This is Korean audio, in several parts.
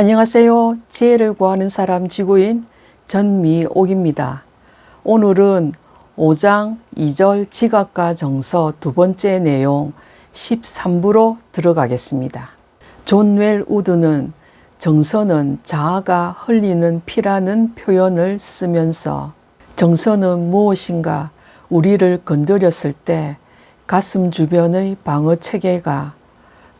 안녕하세요. 지혜를 구하는 사람 지구인 전미옥입니다. 오늘은 5장 2절 지각과 정서 두 번째 내용 13부로 들어가겠습니다. 존 웰 우드는 정서는 자아가 흘리는 피라는 표현을 쓰면서 정서는 무엇인가 우리를 건드렸을 때 가슴 주변의 방어 체계가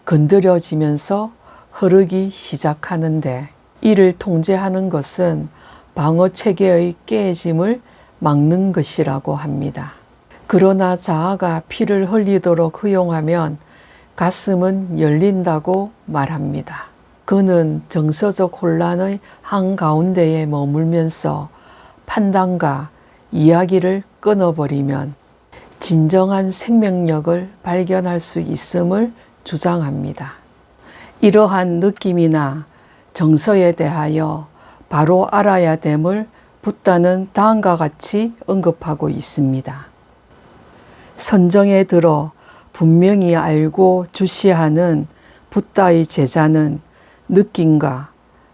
건드려지면서 흐르기 시작하는데 이를 통제하는 것은 방어 체계의 깨짐을 막는 것이라고 합니다. 그러나 자아가 피를 흘리도록 허용하면 가슴은 열린다고 말합니다. 그는 정서적 혼란의 한가운데에 머물면서 판단과 이야기를 끊어버리면 진정한 생명력을 발견할 수 있음을 주장합니다. 이러한 느낌이나 정서에 대하여 바로 알아야 됨을 붓다는 다음과 같이 언급하고 있습니다. 선정에 들어 분명히 알고 주시하는 붓다의 제자는 느낌과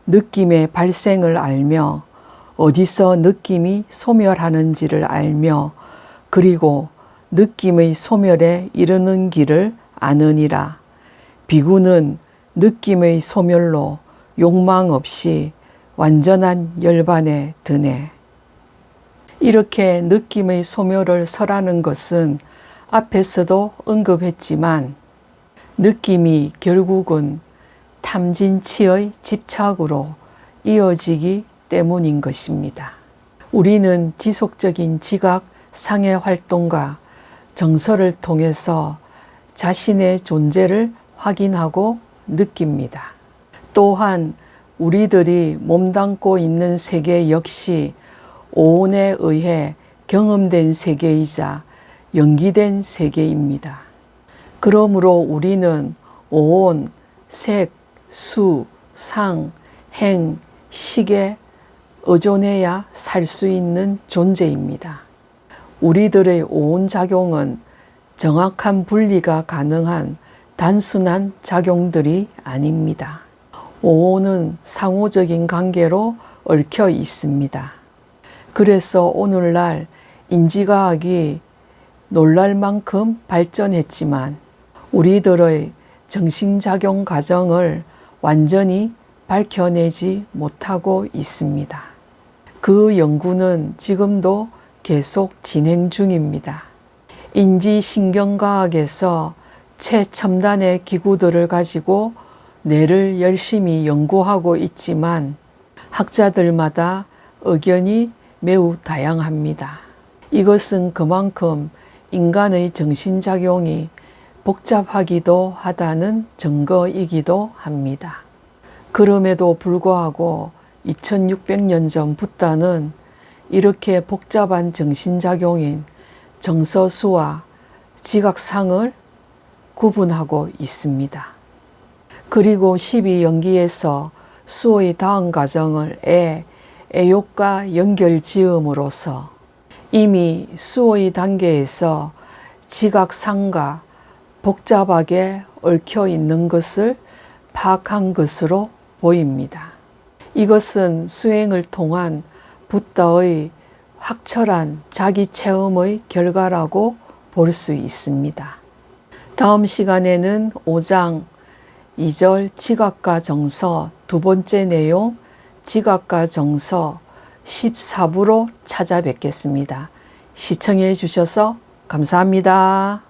느낌의 발생을 알며 어디서 느낌이 소멸하는지를 알며 그리고 느낌의 소멸에 이르는 길을 아느니라. 비구는 느낌의 소멸로 욕망 없이 완전한 열반에 드네. 이렇게 느낌의 소멸을 설하는 것은 앞에서도 언급했지만 느낌이 결국은 탐진치의 집착으로 이어지기 때문인 것입니다. 우리는 지속적인 지각 상해 활동과 정서를 통해서 자신의 존재를 확인하고 느낍니다. 또한 우리들이 몸담고 있는 세계 역시 오온에 의해 경험된 세계이자 연기된 세계입니다. 그러므로 우리는 오온, 색, 수, 상, 행, 식에 의존해야 살 수 있는 존재입니다. 우리들의 오온 작용은 정확한 분리가 가능한 단순한 작용들이 아닙니다. 오온은 상호적인 관계로 얽혀 있습니다. 그래서 오늘날 인지과학이 놀랄 만큼 발전했지만 우리들의 정신작용 과정을 완전히 밝혀내지 못하고 있습니다. 그 연구는 지금도 계속 진행 중입니다. 인지신경과학에서 최첨단의 기구들을 가지고 뇌를 열심히 연구하고 있지만 학자들마다 의견이 매우 다양합니다. 이것은 그만큼 인간의 정신작용이 복잡하기도 하다는 증거이기도 합니다. 그럼에도 불구하고 2600년 전 붓다는 이렇게 복잡한 정신작용인 정서수와 지각상을 구분하고 있습니다. 그리고 12연기에서 수의 다음 과정을 애, 애욕과 연결 지음으로써 이미 수의 단계에서 지각상과 복잡하게 얽혀 있는 것을 파악한 것으로 보입니다. 이것은 수행을 통한 붓다의 확철한 자기 체험의 결과라고 볼 수 있습니다. 다음 시간에는 5장 2절 지각과 정서 두 번째 내용 지각과 정서 14부로 찾아뵙겠습니다. 시청해 주셔서 감사합니다.